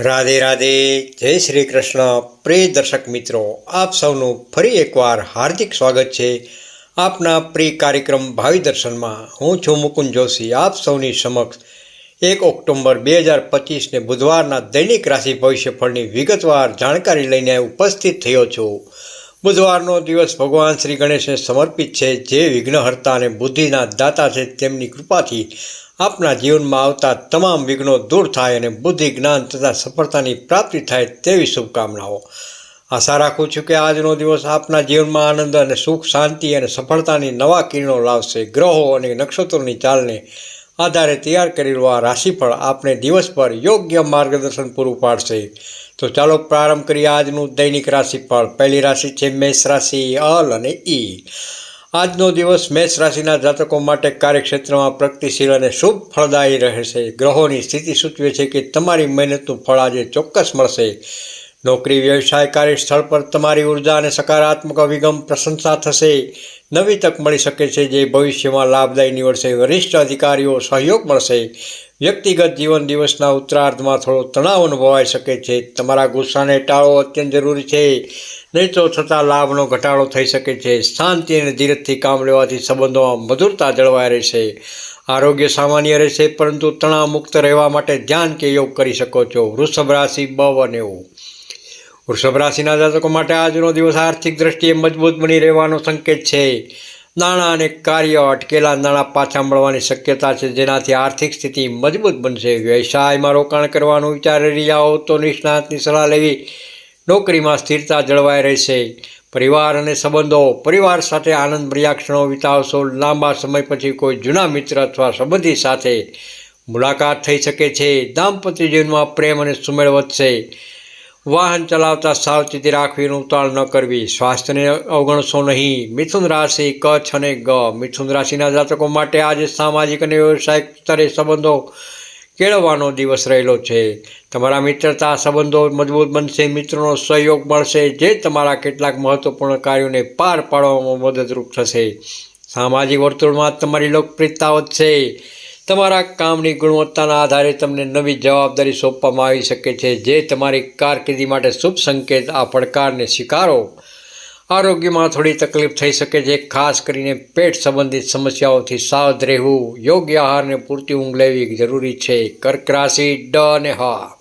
રાધે રાધે, જય શ્રી કૃષ્ણ. પ્રિય દર્શક મિત્રો, આપ સૌનું ફરી એકવાર હાર્દિક સ્વાગત છે આપના પ્રિય કાર્યક્રમ ભાવિ દર્શનમાં. હું છું મુકુંદ જોશી, આપ સૌની સમક્ષ એક ઓક્ટોબર બે હજાર પચીસને બુધવારના દૈનિક રાશિ ભવિષ્યફળની વિગતવાર જાણકારી લઈને ઉપસ્થિત થયો છું. બુધવારનો દિવસ ભગવાન શ્રી ગણેશને સમર્પિત છે. જે વિઘ્નહર્તા અને બુદ્ધિના દાતા છે, તેમની કૃપાથી આપના જીવનમાં આવતા તમામ વિઘ્નો દૂર થાય અને બુદ્ધિ, જ્ઞાન તથા સફળતાની પ્રાપ્તિ થાય તેવી શુભકામનાઓ. આશા રાખું છું કે આજનો દિવસ આપના જીવનમાં આનંદ અને સુખ, શાંતિ અને સફળતાની નવા કિરણો લાવશે. ગ્રહો અને નક્ષત્રોની ચાલને આધારે તૈયાર કરેલું આ રાશિફળ આપને દિવસ પર યોગ્ય માર્ગદર્શન પૂરું પાડશે. તો ચાલો પ્રારંભ કરીએ આજનું દૈનિક રાશિફળ. પહેલી રાશિ છે, મેષ રાશિ, અલ અને ઈ. આજનો દિવસ મેષ રાશિના જાતકો માટે કાર્યક્ષેત્રમાં પ્રગતિશીલ અને શુભ ફળદાયી રહેશે. ગ્રહોની સ્થિતિ સૂચવે છે કે તમારી મહેનતનું ફળ આજે ચોક્કસ મળશે. નોકરી, વ્યવસાય, કાર્યસ્થળ પર તમારી ઊર્જા અને સકારાત્મક અભિગમ પ્રશંસા થશે. નવી તક મળી શકે છે, જે ભવિષ્યમાં લાભદાયી નીવડશે. વરિષ્ઠ અધિકારીઓ સહયોગ મળશે. વ્યક્તિગત જીવન દિવસના ઉત્તરાર્ધમાં થોડો તણાવ અનુભવાઈ શકે છે. તમારા ગુસ્સાને ટાળવો અત્યંત જરૂરી છે. નહીં તો થતા લાભનો ઘટાડો થઈ શકે છે. શાંતિ અને ધીરજથી કામ લેવાથી સંબંધોમાં મધુરતા જળવાઈ રહેશે. આરોગ્ય સામાન્ય રહેશે, પરંતુ તણાવ મુક્ત રહેવા માટે ધ્યાન કે યોગ કરી શકો છો. વૃષભ રાશિ બ અને વૃષભ રાશિના જાતકો માટે આજનો દિવસ આર્થિક દ્રષ્ટિએ મજબૂત બની રહેવાનો સંકેત છે. નાણાં અને કાર્ય અટકેલા નાણાં પાછા મળવાની શક્યતા છે. જેનાથી આર્થિક સ્થિતિ મજબૂત બનશે. વ્યવસાયમાં રોકાણ કરવાનું વિચારી રહ્યા હો તો નિષ્ણાતની સલાહ લેવી નોકરીમાં સ્થિરતા જળવાઈ રહેશે. પરિવાર અને સંબંધો. પરિવાર સાથે આનંદભર્યા ક્ષણો વિતાવશો. લાંબા સમય પછી કોઈ જૂના મિત્ર અથવા સંબંધી સાથે મુલાકાત થઈ શકે છે. દાંપત્ય જીવનમાં પ્રેમ અને સુમેળ વધશે. વાહન ચલાવતા સાવચેતી રાખવી ઉતાળ ન કરવી. સ્વાસ્થ્યને અવગણશો નહીં. મિથુન રાશિ કચ્છ અને ગ. મિથુન રાશિના જાતકો માટે આજે સામાજિક અને વ્યવસાયિક સ્તરે સંબંધો કેળવવાનો દિવસ રહેલો છે. તમારા મિત્રતા સંબંધો મજબૂત બનશે, મિત્રોનો સહયોગ મળશે, જે તમારા કેટલાક મહત્વપૂર્ણ કાર્યોને પાર પાડવામાં મદદરૂપ થશે. સામાજિક વર્તુળમાં તમારી લોકપ્રિયતા વધશે. તમારા કામની ગુણવત્તાના આધારે તમને નવી જવાબદારી સોંપવામાં આવી શકે છે. જે તમારી કારકિર્દી માટે શુભ સંકેત, આ પડકારને સ્વીકારો આરોગ્યમાં થોડી તકલીફ થઈ શકે છે. ખાસ કરીને પેટ સંબંધિત સમસ્યાઓથી સાવધ રહેવું. યોગ્ય આહારને પૂરતી ઊંઘ લેવી જરૂરી છે. કર્ક રાશિ ડ અને હા.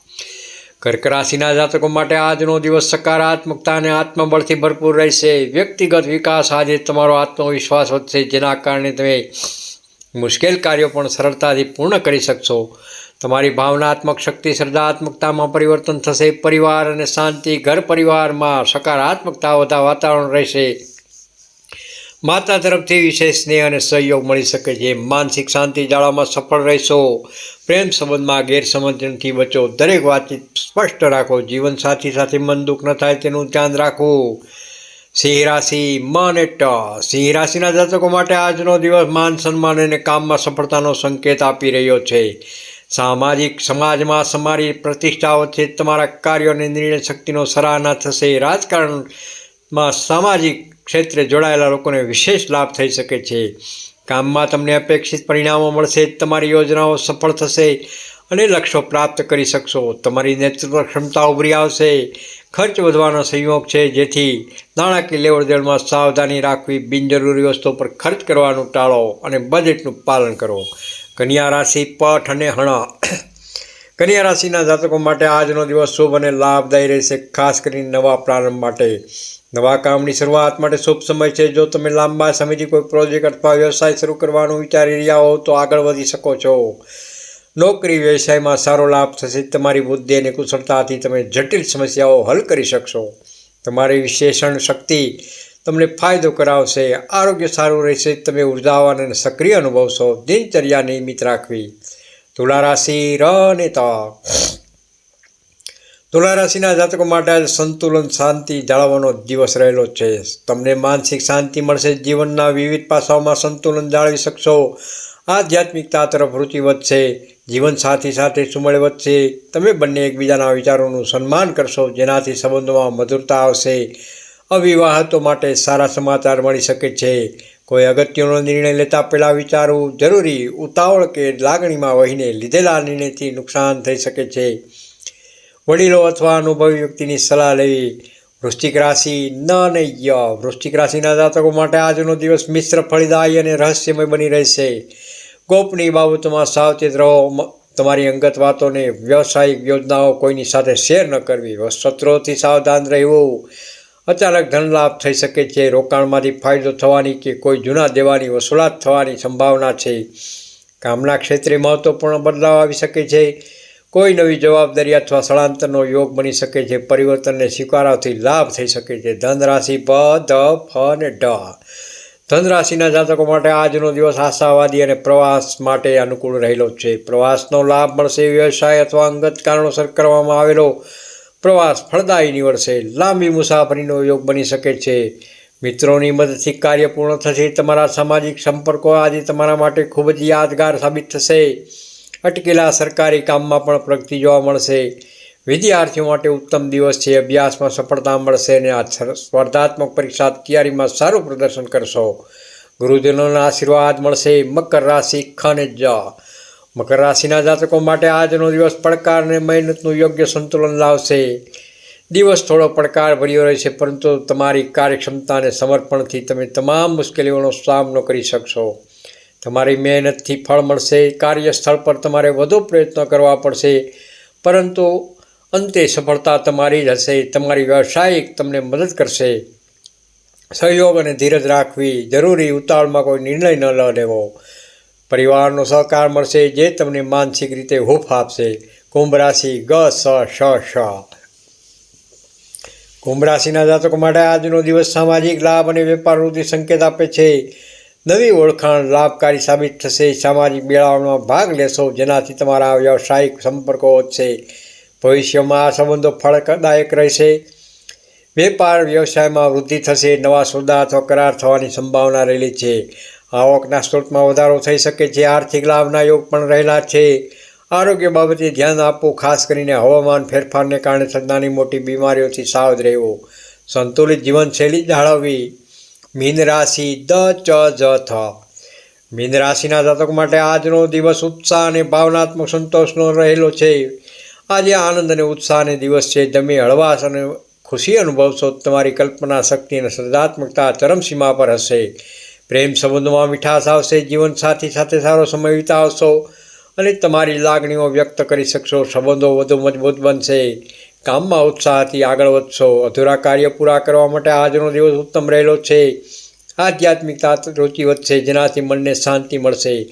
કર્ક રાશિના જાતકો માટે આજનો દિવસ સકારાત્મકતા અને આત્મબળથી ભરપૂર રહેશે. વ્યક્તિગત વિકાસ આજે તમારો આત્મવિશ્વાસ વધશે, જેના કારણે તમે મુશ્કેલ કાર્યો પણ સરળતાથી પૂર્ણ કરી શકશો. તમારી ભાવનાત્મક શક્તિ શ્રદ્ધાત્મકતામાં પરિવર્તન થશે. પરિવાર અને શાંતિ, ઘર પરિવારમાં સકારાત્મકતા વધા વાતાવરણ રહેશે. માતા તરફથી વિશેષ સ્નેહ અને સહયોગ મળી શકે છે. માનસિક શાંતિ જાળવામાં સફળ રહેશો. પ્રેમ સંબંધમાં ગેરસમજથી બચો. દરેક વાતચીત સ્પષ્ટ રાખો. જીવનસાથી સાથે મન દુઃખ ન થાય તેનું ધ્યાન રાખવું. સિંહ રાશિ મન એટ સિંહ રાશિના જાતકો માટે આજનો દિવસ માન સન્માન અને કામમાં સફળતાનો સંકેત આપી રહ્યો છે. સામાજિક સમાજમાં તમારી પ્રતિષ્ઠા વચ્ચે તમારા કાર્યો અને નિર્ણય શક્તિનો સરાહના થશે. રાજકારણમાં સામાજિક ક્ષેત્રે જોડાયેલા લોકોને વિશેષ લાભ થઈ શકે છે. કામમાં તમને અપેક્ષિત પરિણામો મળશે. તમારી યોજનાઓ સફળ થશે. અને લક્ષ્યો પ્રાપ્ત કરી શકશો. તમારી નેતૃત્વ ક્ષમતા ઉભરી આવશે. ખર્ચ વધવાનો સંયોગ છે. જેથી નાણાકીય લેવડ દેવડમાં સાવધાની રાખવી બિનજરૂરી વસ્તુઓ પર ખર્ચ કરવાનું ટાળો અને બજેટનું પાલન કરો. કન્યા રાશિ પઠ અને હણ. કન્યા રાશિના જાતકો માટે આજનો દિવસ શુભ અને લાભદાયી રહેશે, ખાસ કરીને નવા પ્રારંભ માટે. નવા કામની શરૂઆત માટે શુભ સમય છે. જો તમે લાંબા સમયથી કોઈ પ્રોજેક્ટ અથવા વ્યવસાય શરૂ કરવાનું વિચારી રહ્યા હો, તો આગળ વધી શકો છો. નોકરી વ્યવસાયમાં સારો લાભ થશે. તમારી બુદ્ધિ અને કુશળતાથી તમે જટિલ સમસ્યાઓ હલ કરી શકશો. તમારી વિશેષણ શક્તિ તમને ફાયદો કરાવશે. આરોગ્ય સારું રહેશે. તમે ઉર્જાવાન અને સક્રિય અનુભવશો. દિનચર્યા નિયમિત રાખવી. તુલા રાશિ ર અને ત તુલા રાશિના જાતકો માટે આજે સંતુલન, શાંતિ જાળવવાનો દિવસ રહેલો છે. તમને માનસિક શાંતિ મળશે. જીવનના વિવિધ પાસાઓમાં સંતુલન જાળવી શકશો. આધ્યાત્મિકતા તરફ રુચિ વધશે, જીવનસાથી સાથે સુમેળ વધશે. તમે બંને એકબીજાના વિચારોનું સન્માન કરશો, જેનાથી સંબંધોમાં મધુરતા આવશે. અવિવાહતો માટે સારા સમાચાર મળી શકે છે. કોઈ અગત્યનો નિર્ણય લેતા પહેલાં વિચારવું જરૂરી ઉતાવળ કે લાગણીમાં વહીને લીધેલા નિર્ણયથી નુકસાન થઈ શકે છે. વડીલો અથવા અનુભવી વ્યક્તિની સલાહ લેવી. વૃશ્ચિક રાશિ ન અને ય વૃશ્ચિક રાશિના જાતકો માટે આજનો દિવસ મિશ્ર, ફળદાયી અને રહસ્યમય બની રહેશે. ગોપનીય બાબતોમાં સાવચેત રહો. તમારી અંગત વાતોને વ્યવસાયિક યોજનાઓ કોઈની સાથે શેર ન કરવી. શત્રુઓથી સાવધાન રહેવું. અચાનક ધન લાભ થઈ શકે છે. રોકાણમાંથી ફાયદો થવાની કે કોઈ જૂના દેવાની વસૂલાત થવાની સંભાવના છે. કામના ક્ષેત્રે મહત્વપૂર્ણ બદલાવ આવી શકે છે. કોઈ નવી જવાબદારી અથવા સ્થળાંતરનો યોગ બની શકે છે. પરિવર્તનને સ્વીકારવાથી લાભ થઈ શકે છે. ધન રાશિ પ ધ ફ અને ડ. ધન રાશિના જાતકો માટે આજનો દિવસ આશાવાદી અને પ્રવાસ માટે અનુકૂળ રહેલો છે. પ્રવાસનો લાભ મળશે, વ્યવસાય અથવા અંગત કારણોસર કરવામાં આવેલો પ્રવાસ ફળદાયી નીવડશે લાંબી મુસાફરીનો યોગ બની શકે છે. મિત્રોની મદદથી કાર્ય પૂર્ણ થશે, તમારા સામાજિક સંપર્કો આજે તમારા માટે ખૂબ જ યાદગાર સાબિત થશે. અટકેલા સરકારી કામમાં પણ પ્રગતિ જોવા મળશે. વિદ્યાર્થીઓ માટે ઉત્તમ દિવસ છે. અભ્યાસમાં સફળતા મળશે અને આ સ્પર્ધાત્મક પરીક્ષા તૈયારીમાં સારું પ્રદર્શન કરશો. ગુરુજનોના આશીર્વાદ મળશે. મકર રાશિ ખન જ. મકર રાશિના જાતકો માટે આજનો દિવસ પડકાર અને મહેનતનું યોગ્ય સંતુલન લાવશે. દિવસ થોડો પડકાર ભર્યો રહેશે, પરંતુ તમારી કાર્યક્ષમતા અને સમર્પણથી તમે તમામ મુશ્કેલીઓનો સામનો કરી શકશો. તમારી મહેનતથી ફળ મળશે. કાર્યસ્થળ પર તમારે વધુ પ્રયત્નો કરવા પડશે. પરંતુ અંતે સફળતા તમારી જ હશે. તમારી વ્યવસાયિક તમને મદદ કરશે. સહયોગ અને ધીરજ રાખવી જરૂરી. ઉતાવળમાં કોઈ નિર્ણય ન લેવો. પરિવારનો સહકાર મળશે, જે તમને માનસિક રીતે હૂફ આપશે. કુંભ રાશિ ગ, સ, શ શ. કુંભ રાશિના જાતકો માટે આજનો દિવસ સામાજિક લાભ અને વેપાર વૃદ્ધિ સંકેત આપે છે. નવી ઓળખાણ લાભકારી સાબિત થશે. સામાજિક મેળાઓમાં ભાગ લેશો. જેનાથી તમારા વ્યવસાયિક સંપર્કો વધશે. ભવિષ્યમાં આ સંબંધો ફળદાયક રહેશે. વેપાર વ્યવસાયમાં વૃદ્ધિ થશે, નવા સોદા અથવા કરાર થવાની સંભાવના રહેલી છે. આવકના સ્ત્રોતમાં વધારો થઈ શકે છે, આર્થિક લાભના યોગ પણ રહેલા છે. આરોગ્ય બાબતે ધ્યાન આપવું, ખાસ કરીને હવામાન ફેરફારને કારણે થનારી મોટી બીમારીઓથી સાવધ રહેવું. સંતુલિત જીવનશૈલી જાળવવી. મીન રાશિ દ, ચ, જ, થ. મીન રાશિના જાતકો માટે આજનો દિવસ ઉત્સાહ અને ભાવનાત્મક સંતોષનો રહેલો છે. આજે આનંદ અને ઉત્સાહને દિવસ છે. તમે હળવાશ અને ખુશી અનુભવશો. તમારી કલ્પના શક્તિ અને સર્જાત્મકતા ચરમસીમા પર હશે. પ્રેમ સંબંધોમાં મીઠાશ આવશે. જીવનસાથી સાથે સારો સમય વિતાવશો અને તમારી લાગણીઓ વ્યક્ત કરી શકશો. સંબંધો વધુ મજબૂત બનશે. કામમાં ઉત્સાહથી આગળ વધશો. અધૂરા કાર્ય પૂરા કરવા માટે આજનો દિવસ ઉત્તમ રહેલો છે. આધ્યાત્મિકતા રુચિ વધશે. જેનાથી મનને શાંતિ મળશે.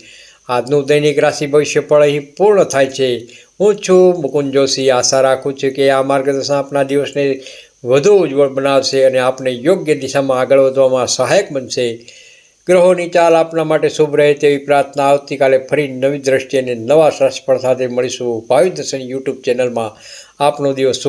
આજનું દૈનિક રાશિ ભવિષ્ય ફળ અહીં પૂર્ણ થાય છે. હું છું મુકુંદ જોશી. આશા રાખું છું કે આ માર્ગદર્શન આપના દિવસને વધુ ઉજ્જવળ બનાવશે અને આપને યોગ્ય દિશામાં આગળ વધવામાં સહાયક બનશે. ગ્રહોની ચાલ આપના માટે શુભ રહે તેવી પ્રાર્થના આવતીકાલે ફરી નવી દ્રષ્ટિ અને નવા રસફળ સાથે મળીશું. ભાવિ દર્શન યુટ્યુબ ચેનલમાં આપનો દિવસ